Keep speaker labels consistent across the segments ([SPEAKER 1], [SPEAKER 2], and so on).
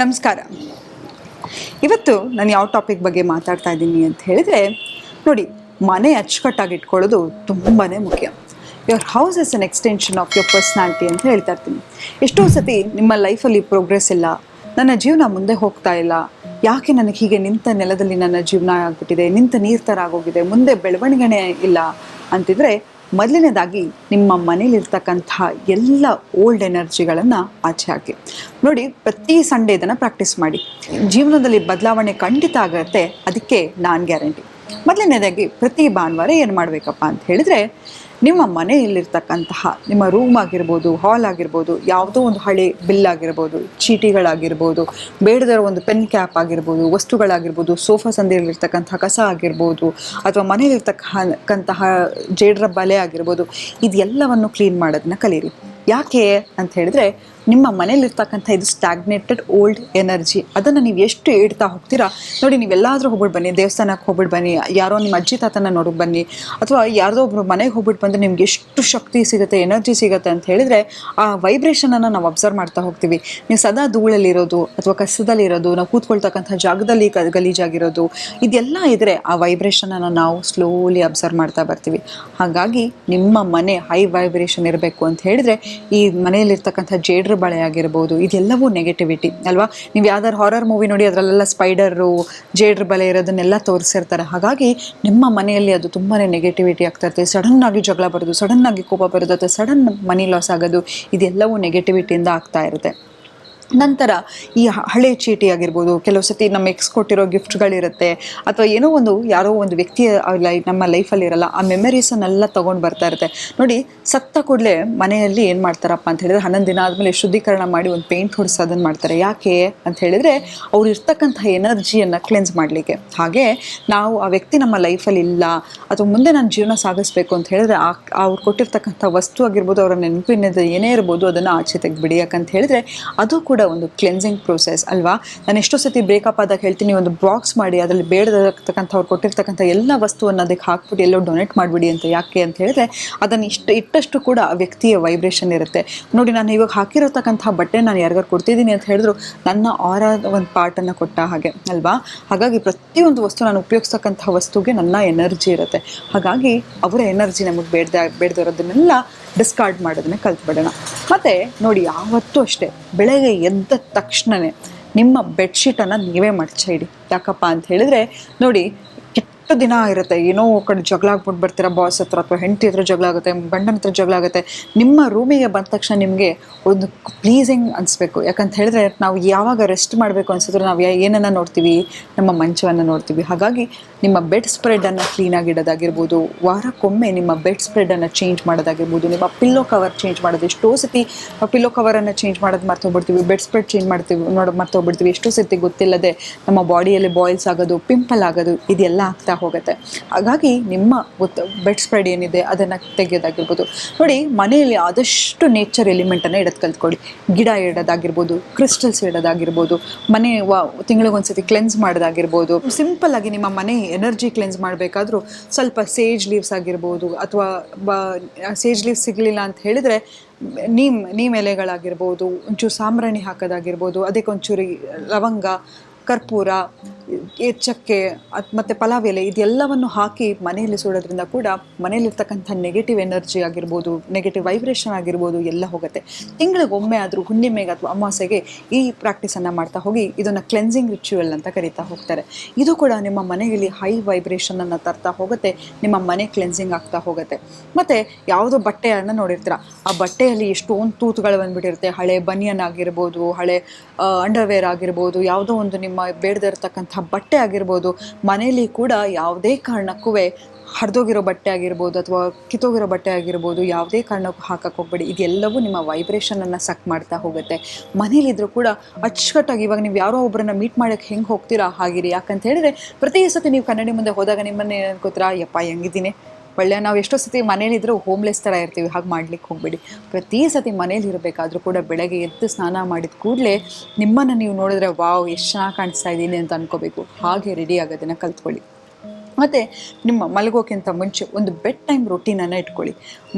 [SPEAKER 1] ನಮಸ್ಕಾರ. ಇವತ್ತು ನಾನು ಯಾವ ಟಾಪಿಕ್ ಬಗ್ಗೆ ಮಾತಾಡ್ತಾ ಇದ್ದೀನಿ ಅಂತ ಹೇಳಿದರೆ, ನೋಡಿ, ಮನೆ ಅಚ್ಚುಕಟ್ಟಾಗಿ ಇಟ್ಕೊಳ್ಳೋದು ತುಂಬಾ ಮುಖ್ಯ. Your house is an extension of your personality ಅಂತ ಹೇಳ್ತಾ ಇರ್ತೀನಿ. ಎಷ್ಟೋ ಸತಿ ನಿಮ್ಮ ಲೈಫಲ್ಲಿ ಪ್ರೋಗ್ರೆಸ್ ಇಲ್ಲ, ನನ್ನ ಜೀವನ ಮುಂದೆ ಹೋಗ್ತಾ ಇಲ್ಲ, ಯಾಕೆ ನನಗೆ ಹೀಗೆ ನಿಂತ ನೆಲದಲ್ಲಿ ನನ್ನ ಜೀವನ ಆಗ್ಬಿಟ್ಟಿದೆ, ನಿಂತ ನೀರು ಥರ ಆಗೋಗಿದೆ, ಮುಂದೆ ಬೆಳವಣಿಗೆನೇ ಇಲ್ಲ ಅಂತಿದ್ರೆ ಮೊದಲನೇದಾಗಿ ನಿಮ್ಮ ಮನೇಲಿರ್ತಕ್ಕಂಥ ಎಲ್ಲ ಓಲ್ಡ್ ಎನರ್ಜಿಗಳನ್ನು ಆಚೆ ಹಾಕಿ. ನೋಡಿ, ಪ್ರತಿ ಸಂಡೇ ಇದನ್ನು ಪ್ರಾಕ್ಟೀಸ್ ಮಾಡಿ. ಜೀವನದಲ್ಲಿ ಬದಲಾವಣೆ ಖಂಡಿತ ಆಗುತ್ತೆ, ಅದಕ್ಕೆ ನಾನು ಗ್ಯಾರಂಟಿ ಮೊದಲನೇದಾಗಿ ಪ್ರತಿ ಭಾನುವಾರ ಏನು ಮಾಡಬೇಕಪ್ಪ ಅಂತ ಹೇಳಿದರೆ, ನಿಮ್ಮ ಮನೆಯಲ್ಲಿರ್ತಕ್ಕಂತಹ, ನಿಮ್ಮ ರೂಮ್ ಆಗಿರ್ಬೋದು ಹಾಲ್ ಆಗಿರ್ಬೋದು, ಯಾವುದೋ ಒಂದು ಹಳೆ ಬಿಲ್ ಆಗಿರ್ಬೋದು, ಚೀಟಿಗಳಾಗಿರ್ಬೋದು, ಬೇಡದರ ಒಂದು ಪೆನ್ ಕ್ಯಾಪ್ ಆಗಿರ್ಬೋದು, ವಸ್ತುಗಳಾಗಿರ್ಬೋದು ಸೋಫಾ ಸಂದಿಯಲ್ಲಿರ್ತಕ್ಕಂಥ ಕಸ ಆಗಿರ್ಬೋದು, ಅಥವಾ ಮನೆಯಲ್ಲಿರ್ತಕ್ಕಂತಹ ಜೇಡ್ರ ಬಲೆ ಆಗಿರ್ಬೋದು, ಇದೆಲ್ಲವನ್ನು ಕ್ಲೀನ್ ಮಾಡೋದನ್ನ ಕಲೀರಿ. ಯಾಕೆ ಅಂತ ಹೇಳಿದ್ರೆ ನಿಮ್ಮ ಮನೇಲಿರ್ತಕ್ಕಂಥ ಇದು ಸ್ಟಾಗ್ನೇಟೆಡ್ ಓಲ್ಡ್ ಎನರ್ಜಿ ಅದನ್ನು ನೀವು ಎಷ್ಟು ಏಡ್ತಾ ಹೋಗ್ತೀರಾ? ನೋಡಿ, ನೀವೆಲ್ಲಾದರೂ ಹೋಗ್ಬಿಟ್ಟು ಬನ್ನಿ, ದೇವಸ್ಥಾನಕ್ಕೆ ಹೋಗ್ಬಿಟ್ಟು ಬನ್ನಿ, ಯಾರೋ ನಿಮ್ಮ ಅಜ್ಜಿ ತಾತನ ನೋಡೋಕೆ ಬನ್ನಿ, ಅಥವಾ ಯಾರದೋ ಒಬ್ರು ಮನೆಗೆ ಹೋಗ್ಬಿಟ್ಟು ಬಂದರೆ ನಿಮ್ಗೆ ಎಷ್ಟು ಶಕ್ತಿ ಸಿಗುತ್ತೆ ಎನರ್ಜಿ ಸಿಗುತ್ತೆ ಅಂತ ಹೇಳಿದರೆ ಆ ವೈಬ್ರೇಷನನ್ನು ನಾವು ಅಬ್ಸರ್ವ್ ಮಾಡ್ತಾ ಹೋಗ್ತೀವಿ. ನೀವು ಸದಾ ಧೂಳಲ್ಲಿರೋದು ಅಥವಾ ಕಸದಲ್ಲಿರೋದು, ನಾವು ಕೂತ್ಕೊಳ್ತಕ್ಕಂಥ ಜಾಗದಲ್ಲಿ ಗಲೀಜಾಗಿರೋದು, ಇದೆಲ್ಲ ಇದ್ದರೆ ಆ ವೈಬ್ರೇಷನನ್ನು ನಾವು ಸ್ಲೋಲಿ ಅಬ್ಸರ್ವ್ ಮಾಡ್ತಾ ಬರ್ತೀವಿ. ಹಾಗಾಗಿ ನಿಮ್ಮ ಮನೆ ಹೈ ವೈಬ್ರೇಷನ್ ಇರಬೇಕು ಅಂತ ಹೇಳಿದ್ರೆ ಈ ಮನೆಯಲ್ಲಿರ್ತಕ್ಕಂಥ ಜೇಡ್ರ ಬಳೆ ಆಗಿರ್ಬೋದು, ಇದೆಲ್ಲವೂ ನೆಗೆಟಿವಿಟಿ ಅಲ್ವಾ? ನೀವು ಯಾವ್ದಾದ್ರು ಹಾರರ್ ಮೂವಿ ನೋಡಿ, ಅದರಲ್ಲೆಲ್ಲ ಸ್ಪೈಡರು ಜೇಡ್ರ ಬಲೆ ಇರೋದನ್ನೆಲ್ಲ ತೋರಿಸಿರ್ತಾರೆ. ಹಾಗಾಗಿ ನಿಮ್ಮ ಮನೆಯಲ್ಲಿ ಅದು ತುಂಬಾ ನೆಗೆಟಿವಿಟಿ ಆಗ್ತಾ ಇರ್ತದೆ ಆಗಿ ಜಗಳ ಬರೋದು ಆಗಿ ಕೋಪ ಬರೋದು, ಅಥವಾ ಸಡನ್ ಮನಿ ಲಾಸ್ ಆಗೋದು, ಇದೆಲ್ಲವೂ ನೆಗೆಟಿವಿಟಿಯಿಂದ ಆಗ್ತಾ ಇರುತ್ತೆ. ನಂತರ ಈ ಹಳೆ ಚೀಟಿ ಆಗಿರ್ಬೋದು, ಕೆಲವು ಸತಿ ನಮ್ಮ ಎಕ್ಸ್ ಕೊಟ್ಟಿರೋ ಗಿಫ್ಟ್ಗಳಿರುತ್ತೆ ಅಥವಾ ಏನೋ ಒಂದು, ಯಾರೋ ಒಂದು ವ್ಯಕ್ತಿಯ ಲೈ, ನಮ್ಮ ಲೈಫಲ್ಲಿ ಇರಲ್ಲ, ಆ ಮೆಮರೀಸನ್ನೆಲ್ಲ ತೊಗೊಂಡು ಬರ್ತಾ ಇರುತ್ತೆ. ನೋಡಿ, ಸತ್ತ ಕೂಡಲೇ ಮನೆಯಲ್ಲಿ ಏನು ಮಾಡ್ತಾರಪ್ಪ ಅಂತ ಹೇಳಿದ್ರೆ, ಹನ್ನೊಂದು ದಿನ ಆದಮೇಲೆ ಶುದ್ಧೀಕರಣ ಮಾಡಿ ಒಂದು ಪೇಂಟ್ ಹೊಡಿಸೋದನ್ನು ಮಾಡ್ತಾರೆ. ಯಾಕೆ ಅಂತ ಹೇಳಿದ್ರೆ, ಅವ್ರು ಇರ್ತಕ್ಕಂಥ ಎನರ್ಜಿಯನ್ನು ಕ್ಲೆನ್ಸ್ ಮಾಡಲಿಕ್ಕೆ. ಹಾಗೆ ನಾವು ಆ ವ್ಯಕ್ತಿ ನಮ್ಮ ಲೈಫಲ್ಲಿ ಇಲ್ಲ, ಅಥವಾ ಮುಂದೆ ನಾನು ಜೀವನ ಸಾಗಿಸ್ಬೇಕು ಅಂತ ಹೇಳಿದ್ರೆ, ಆ, ಅವ್ರು ಕೊಟ್ಟಿರ್ತಕ್ಕಂಥ ವಸ್ತು ಆಗಿರ್ಬೋದು, ಅವರ ನೆನಪಿನದು ಏನೇ ಇರ್ಬೋದು, ಅದನ್ನು ಆಚೆ ತೆಗೆದುಬಿಡಿ. ಯಾಕಂತ ಹೇಳಿದ್ರೆ, ಅದು ಕೂಡ ಒಂದು ಕ್ಲೆನ್ಸಿಂಗ್ ಪ್ರೋಸೆಸ್ ಅಲ್ವಾ? ನಾನು ಎಷ್ಟೋ ಸತಿ ಬ್ರೇಕಪ್ ಆದಾಗ ಹೇಳ್ತೀನಿ, ಒಂದು ಬಾಕ್ಸ್ ಮಾಡಿ, ಅದರಲ್ಲಿ ಬೇಡದಕ್ಕಂಥ ಅವ್ರು ಕೊಟ್ಟಿರ್ತಕ್ಕಂಥ ಎಲ್ಲ ವಸ್ತುವನ್ನು ಅದಕ್ಕೆ ಹಾಕ್ಬಿಟ್ಟು ಎಲ್ಲೋ ಡೊನೇಟ್ ಮಾಡಿಬಿಡಿ ಅಂತ ಯಾಕೆ ಅಂತ ಹೇಳಿದ್ರೆ, ಅದನ್ನು ಇಷ್ಟು, ಇಟ್ಟಷ್ಟು ಕೂಡ ಆ ವ್ಯಕ್ತಿಯ ವೈಬ್ರೇಷನ್ ಇರುತ್ತೆ. ನೋಡಿ, ನಾನು ಇವಾಗ ಹಾಕಿರತಕ್ಕಂಥ ಬಟ್ಟೆ ನಾನು ಯಾರಿಗಾರು ಕೊಡ್ತಿದ್ದೀನಿ ಅಂತ ಹೇಳಿದ್ರು, ನನ್ನ ಆರ ಒಂದು ಪಾರ್ಟನ್ನು ಕೊಟ್ಟ ಹಾಗೆ, ಅಲ್ವಾ? ಹಾಗಾಗಿ ಪ್ರತಿಯೊಂದು ವಸ್ತು ನಾನು ಉಪಯೋಗಿಸ್ತಕ್ಕಂಥ ವಸ್ತುಗೆ ನನ್ನ ಎನರ್ಜಿ ಇರುತ್ತೆ. ಹಾಗಾಗಿ ಅವರ ಎನರ್ಜಿ ನಮಗೆ ಬೇಡದ, ಬೇಡದಿರೋದನ್ನೆಲ್ಲ ಡಿಸ್ಕಾರ್ಡ್ ಮಾಡೋದನ್ನ ಕಲ್ತ್ಬಿಡೋಣ. ಮತ್ತು ನೋಡಿ, ಯಾವತ್ತೂ ಅಷ್ಟೇ, ಬೆಳಗ್ಗೆ ಎದ್ದ ತಕ್ಷಣವೇ ನಿಮ್ಮ ಬೆಡ್ಶೀಟನ್ನು ನೀವೇ ಮಡಚಿಡಿ ಯಾಕಪ್ಪ ಅಂತ ಹೇಳಿದ್ರೆ, ನೋಡಿ ಕೆಟ್ಟ ದಿನ ಇರುತ್ತೆ. ಏನೋ ಕಡೆ ಜಗಳ ಆಗ್ಬಿಟ್ಟು ಬರ್ತೀರ ಬಾಸ್ ಹತ್ರ ಅಥವಾ ಹೆಂಡತಿ ಹತ್ರ ಜಗಳ ಆಗುತ್ತೆ, ಗಂಡನ ಹತ್ರ ಜಗಳ ಆಗುತ್ತೆ. ನಿಮ್ಮ ರೂಮಿಗೆ ಬಂದ ತಕ್ಷಣ ನಿಮಗೆ ಒಂದು ಪ್ಲೀಸಿಂಗ್ ಅನಿಸ್ಬೇಕು. ಯಾಕಂತ ಹೇಳಿದ್ರೆ ನಾವು ಯಾವಾಗ ರೆಸ್ಟ್ ಮಾಡಬೇಕು ಅನ್ಸಿದ್ರೆ ನಾವು ಏನನ್ನು ಏನನ್ನ ನೋಡ್ತೀವಿ? ನಮ್ಮ ಮಂಚವನ್ನು ನೋಡ್ತೀವಿ. ಹಾಗಾಗಿ ನಿಮ್ಮ ಬೆಡ್ ಸ್ಪ್ರೆಡನ್ನು ಕ್ಲೀನಾಗಿ ಇಡೋದಾಗಿರ್ಬೋದು. ವಾರಕ್ಕೊಮ್ಮೆ ನಿಮ್ಮ ಬೆಡ್ ಸ್ಪ್ರೆಡನ್ನು ಚೇಂಜ್ ಮಾಡೋದಾಗಿರ್ಬೋದು. ನಿಮ್ಮ ಪಿಲ್ಲೋ ಕವರ್ ಚೇಂಜ್ ಮಾಡೋದು. ಎಷ್ಟೋ ಸತಿ ಪಿಲ್ಲೋ ಕವರನ್ನು ಚೇಂಜ್ ಮಾಡೋದು ಮರ್ತೋಗ್ಬಿಡ್ತೀವಿ ಬೆಡ್ ಸ್ಪ್ರೆಡ್ ಚೇಂಜ್ ಮಾಡ್ತೀವಿ ನೋಡೋ ಮರ್ತೋಗ್ಬಿಡ್ತೀವಿ ಎಷ್ಟೋ ಸತಿ ಗೊತ್ತಿಲ್ಲದೆ ನಮ್ಮ ಬಾಡಿಯಲ್ಲಿ ಬಾಯ್ಲ್ಸ್ ಆಗೋದು ಪಿಂಪಲ್ ಆಗೋದು, ಇದೆಲ್ಲ ಆಗ್ತಾ ಹೋಗುತ್ತೆ. ಹಾಗಾಗಿ ನಿಮ್ಮ ಬೆಡ್ ಸ್ಪ್ರೆಡ್ ಏನಿದೆ ಅದನ್ನು ತೆಗೆಯೋದಾಗಿರ್ಬೋದು. ನೋಡಿ, ಮನೆಯಲ್ಲಿ ಆದಷ್ಟು ನೇಚರ್ ಎಲಿಮೆಂಟನ್ನು ಇಡೋದು ಕಲ್ತ್ಕೊಳ್ಳಿ. ಗಿಡ ಇಡೋದಾಗಿರ್ಬೋದು ಕ್ರಿಸ್ಟಲ್ಸ್ ಇಡೋದಾಗಿರ್ಬೋದು, ಮನೆ ವ ತಿಂಗಳಿಗೊಂದ್ಸತಿ ಕ್ಲೆನ್ಸ್ ಮಾಡೋದಾಗಿರ್ಬೋದು ಸಿಂಪಲ್ ಆಗಿ ನಿಮ್ಮ ಮನೆ ಎನರ್ಜಿ ಕ್ಲೆನ್ಸ್ ಮಾಡಬೇಕಾದ್ರೂ ಸ್ವಲ್ಪ ಸೇಜ್ ಲೀವ್ಸ್ ಆಗಿರ್ಬೋದು ಅಥವಾ ಬ ಸೇಜ್ ಲೀವ್ಸ್ ಸಿಗಲಿಲ್ಲ ಅಂತ ಹೇಳಿದರೆ ನೀಮ್ ನೀಮ್ ಎಲೆಗಳಾಗಿರ್ಬೋದು, ಒಂಚೂರು ಸಾಂಬ್ರಾಣಿ ಹಾಕೋದಾಗಿರ್ಬೋದು ಅದಕ್ಕೆ ಒಂಚೂರು ಲವಂಗ, ಕರ್ಪೂರ ಈ ಚಕ್ಕೆ ಮತ್ತೆ ಮತ್ತು ಪಲಾವ್ ಎಲೆ, ಇದೆಲ್ಲವನ್ನು ಹಾಕಿ ಮನೆಯಲ್ಲಿ ಸುಡೋದ್ರಿಂದ ಕೂಡ ಮನೆಯಲ್ಲಿರ್ತಕ್ಕಂಥ ನೆಗೆಟಿವ್ ಎನರ್ಜಿ ಆಗಿರ್ಬೋದು ನೆಗೆಟಿವ್ ವೈಬ್ರೇಷನ್ ಆಗಿರ್ಬೋದು ಎಲ್ಲ ಹೋಗುತ್ತೆ. ತಿಂಗಳಿಗೊಮ್ಮೆ ಆದರೂ ಹುಣ್ಣಿಮೆಗೆ ಅಥವಾ ಅಮಾವಾಸ್ಯೆಗೆ ಈ ಪ್ರಾಕ್ಟೀಸನ್ನು ಮಾಡ್ತಾ ಹೋಗಿ ಇದನ್ನು ಕ್ಲೆನ್ಸಿಂಗ್ ರಿಚುವಲ್ ಅಂತ ಕರೀತಾ ಹೋಗ್ತಾರೆ. ಇದು ಕೂಡ ನಿಮ್ಮ ಮನೆಯಲ್ಲಿ ಹೈ ವೈಬ್ರೇಷನನ್ನು ತರ್ತಾ ಹೋಗುತ್ತೆ, ನಿಮ್ಮ ಮನೆ ಕ್ಲೆನ್ಸಿಂಗ್ ಆಗ್ತಾ ಹೋಗುತ್ತೆ. ಮತ್ತು ಯಾವುದೋ ಬಟ್ಟೆಯನ್ನು ನೋಡಿರ್ತೀರ, ಆ ಬಟ್ಟೆಯಲ್ಲಿ ಎಷ್ಟೊಂದು ತೂತುಗಳು ಬಂದ್ಬಿಟ್ಟಿರುತ್ತೆ. ಹಳೆ ಬನಿಯನ್ ಆಗಿರ್ಬೋದು, ಹಳೆ ಅಂಡರ್ವೇರ್ ಆಗಿರ್ಬೋದು, ಯಾವುದೋ ಒಂದು ನಿಮ್ಮ ಬೇಡದಿರ್ತಕ್ಕಂಥ ಬಟ್ಟೆ ಆಗಿರ್ಬೋದು, ಮನೆಯಲ್ಲಿ ಕೂಡ ಯಾವುದೇ ಕಾರಣಕ್ಕೂ ಹರಿದೋಗಿರೋ ಬಟ್ಟೆ ಆಗಿರ್ಬೋದು ಅಥವಾ ಕಿತ್ತೋಗಿರೋ ಬಟ್ಟೆ ಆಗಿರ್ಬೋದು, ಯಾವುದೇ ಕಾರಣಕ್ಕೂ ಹಾಕಕ್ಕೆ ಹೋಗ್ಬೇಡಿ. ಇದೆಲ್ಲವೂ ನಿಮ್ಮ ವೈಬ್ರೇಷನನ್ನು ಸಕ್ ಮಾಡ್ತಾ ಹೋಗುತ್ತೆ. ಮನೇಲಿದ್ರೂ ಕೂಡ ಅಚ್ಚುಕಟ್ಟಾಗಿ ಇವಾಗ ನೀವು ಯಾರೋ ಒಬ್ಬರನ್ನ ಮೀಟ್ ಮಾಡೋಕ್ಕೆ ಹೆಂಗೆ ಹೋಗ್ತೀರಾ, ಹಾಗಿರಿ. ಯಾಕಂತ ಹೇಳಿದ್ರೆ, ಪ್ರತಿ ಸತಿ ನೀವು ಕನ್ನಡಿ ಮುಂದೆ ಹೋದಾಗ ನಿಮ್ಮನ್ನೇ ಅನ್ಕೋತೀರಾ ಯಪ್ಪ, ಹೆಂಗಿದ್ದೀನಿ? ಒಳ್ಳೆ, ನಾವು ಎಷ್ಟೋ ಸತಿ ಮನೇಲಿದ್ದರೂ ಹೋಮ್ಲೆಸ್ ಥರ ಇರ್ತೀವಿ, ಹಾಗೆ ಮಾಡ್ಲಿಕ್ಕೆ ಹೋಗಬೇಡಿ. ಪ್ರತಿ ಸತಿ ಮನೇಲಿ ಇರಬೇಕಾದ್ರೂ ಕೂಡ ಬೆಳಗ್ಗೆ ಎದ್ದು ಸ್ನಾನ ಮಾಡಿದ ಕೂಡಲೇ ನಿಮ್ಮನ್ನು ನೀವು ನೋಡಿದ್ರೆ, ವಾವ್, ಎಷ್ಟು ಚೆನ್ನಾಗಿ ಕಾಣಿಸ್ತಾ ಇದ್ದೀನಿ ಅಂತ ಅನ್ಕೋಬೇಕು. ಹಾಗೆ ರೆಡಿ ಆಗೋದನ್ನು ಕಲ್ತ್ಕೊಳ್ಳಿ. ಮತ್ತು ನಿಮ್ಮ ಮಲಗೋಕ್ಕಿಂತ ಮುಂಚೆ ಒಂದು ಬೆಡ್ ಟೈಮ್ ರೊಟೀನನ್ನು ಇಟ್ಕೊಳ್ಳಿ.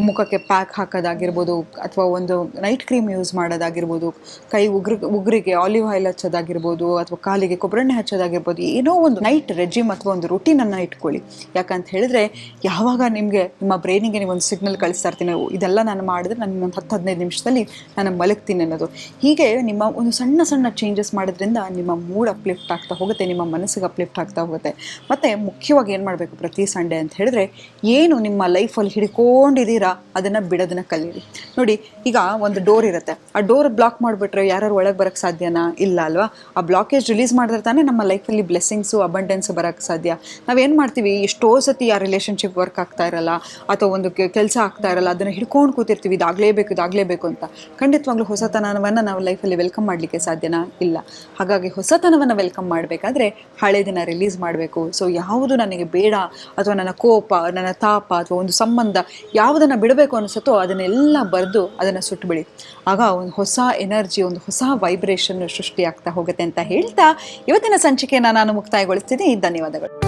[SPEAKER 1] ಮುಖಕ್ಕೆ ಪ್ಯಾಕ್ ಹಾಕೋದಾಗಿರ್ಬೋದು, ಅಥವಾ ಒಂದು ನೈಟ್ ಕ್ರೀಮ್ ಯೂಸ್ ಮಾಡೋದಾಗಿರ್ಬೋದು, ಕೈ ಉಗ್ರಿಗೆ ಉಗುರಿಗೆ ಆಲಿವ್ ಆಯಿಲ್ ಹಚ್ಚೋದಾಗಿರ್ಬೋದು, ಅಥವಾ ಕಾಲಿಗೆ ಕೊಬ್ಬರೆಣ್ಣೆ ಹಚ್ಚೋದಾಗಿರ್ಬೋದು, ಏನೋ ಒಂದು ನೈಟ್ ರೆಜಿಮ್ ಅಥವಾ ಒಂದು ರೊಟೀನನ್ನು ಇಟ್ಕೊಳ್ಳಿ. ಯಾಕಂತ ಹೇಳಿದ್ರೆ, ಯಾವಾಗ ನಿಮಗೆ, ನಿಮ್ಮ ಬ್ರೈನಿಗೆ ನೀವು ಒಂದು ಸಿಗ್ನಲ್ ಕಳಿಸ್ತಾ ಇರ್ತೀನಿ ಇದೆಲ್ಲ ನಾನು ಮಾಡಿದ್ರೆ ನಾನು ಒಂದು ಹತ್ತು ಹದಿನೈದು ನಿಮಿಷದಲ್ಲಿ ನಾನು ಮಲಗ್ತೀನಿ ಅನ್ನೋದು. ಹೀಗೆ ನಿಮ್ಮ ಒಂದು ಸಣ್ಣ ಸಣ್ಣ ಚೇಂಜಸ್ ಮಾಡೋದ್ರಿಂದ ನಿಮ್ಮ ಮೂಡ್ ಅಪ್ಲಿಫ್ಟ್ ಆಗ್ತಾ ಹೋಗುತ್ತೆ, ನಿಮ್ಮ ಮನಸ್ಸಿಗೆ ಅಪ್ಲಿಫ್ಟ್ ಆಗ್ತಾ ಹೋಗುತ್ತೆ. ಮತ್ತು ಮುಖ್ಯವಾಗಿ ಏನು ಮಾಡಬೇಕು ಪ್ರತಿ ಸಂಡೇ ಅಂತ ಹೇಳಿದ್ರೆ, ಏನು ನಿಮ್ಮ ಲೈಫಲ್ಲಿ ಹಿಡ್ಕೊಂಡಿದ್ದೀರಾ, ಅದನ್ನು ಬಿಡೋದನ್ನ ಕಲೀರಿ. ನೋಡಿ, ಈಗ ಒಂದು ಡೋರ್ ಇರುತ್ತೆ. ಆ ಡೋರ್ ಬ್ಲಾಕ್ ಮಾಡಿಬಿಟ್ರೆ ಯಾರು ಒಳಗೆ ಬರೋಕ್ಕೆ ಸಾಧ್ಯನಾ? ಇಲ್ಲ ಅಲ್ವಾ? ಆ ಬ್ಲಾಕೇಜ್ ರಿಲೀಸ್ ಮಾಡಿದ್ರೆ ತಾನೇ ನಮ್ಮ ಲೈಫಲ್ಲಿ ಬ್ಲೆಸ್ಸಿಂಗ್ಸು ಅಬಂಡೆನ್ಸ್ ಬರೋಕ್ಕೆ ಸಾಧ್ಯ. ನಾವೇನು ಮಾಡ್ತೀವಿ? ಎಷ್ಟೋ ಸತಿ ಆ ರಿಲೇಷನ್ಶಿಪ್ ವರ್ಕ್ ಆಗ್ತಾ ಇರಲ್ಲ, ಅಥವಾ ಒಂದು ಕೆಲಸ ಆಗ್ತಾ ಇರಲ್ಲ, ಅದನ್ನು ಹಿಡ್ಕೊಂಡು ಕೂತಿರ್ತೀವಿ ಇದಾಗಲೇಬೇಕು ಇದಾಗಲೇಬೇಕು ಅಂತ. ಖಂಡಿತವಾಗ್ಲೂ ಹೊಸತನವನ್ನು ನಾವು ಲೈಫಲ್ಲಿ ವೆಲ್ಕಮ್ ಮಾಡಲಿಕ್ಕೆ ಸಾಧ್ಯನಾ? ಇಲ್ಲ. ಹಾಗಾಗಿ ಹೊಸತನವನ್ನು ವೆಲ್ಕಮ್ ಮಾಡಬೇಕಾದ್ರೆ ದಿನ ರಿಲೀಸ್ ಮಾಡಬೇಕು. ಸೊ ಯಾವುದು ನನಗೆ ಬೇಡ ಅಥವಾ ನನ್ನ ಕೋಪ, ನನ್ನ ತಾಪ ಅಥವಾ ಒಂದು ಸಂಬಂಧ ಯಾವುದನ್ನು ಬಿಡಬೇಕು ಅನಿಸುತ್ತೋ ಅದನ್ನೆಲ್ಲ ಬರೆದು ಅದನ್ನು ಸುಟ್ಟುಬಿಡಿ ಆಗ ಒಂದು ಹೊಸ ಎನರ್ಜಿ, ಒಂದು ಹೊಸ ವೈಬ್ರೇಷನ್ ಸೃಷ್ಟಿಯಾಗ್ತಾ ಹೋಗುತ್ತೆ ಅಂತ ಹೇಳ್ತಾ ಇವತ್ತಿನ ಸಂಚಿಕೆಯನ್ನು ನಾನು ಮುಕ್ತಾಯಗೊಳಿಸ್ತೀನಿ. ಧನ್ಯವಾದಗಳು.